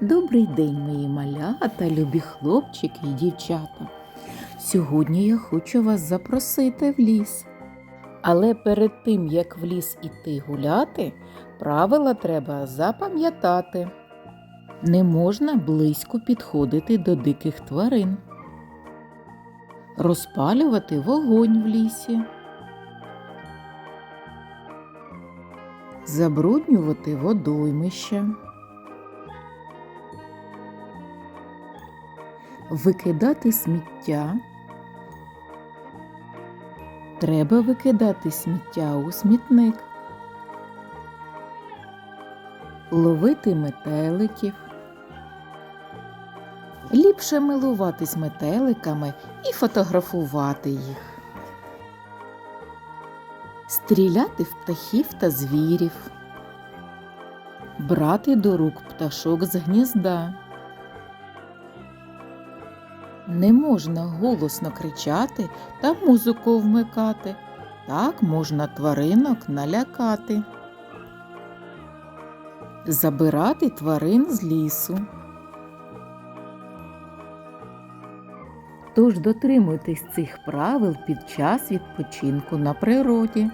Добрий день, мої малята, любі хлопчики і дівчата. Сьогодні я хочу вас запросити в ліс. Але перед тим, як в ліс іти гуляти, правила треба запам'ятати. Не можна близько підходити до диких тварин. Розпалювати вогонь в лісі. Забруднювати водоймища. Викидати сміття. Треба викидати сміття у смітник. Ловити метеликів. Ліпше милуватись метеликами і фотографувати їх. Стріляти в птахів та звірів. Брати до рук пташок з гнізда. Не можна голосно кричати та музику вмикати. Так можна тваринок налякати. Забирати тварин з лісу. Тож дотримуйтесь цих правил під час відпочинку на природі.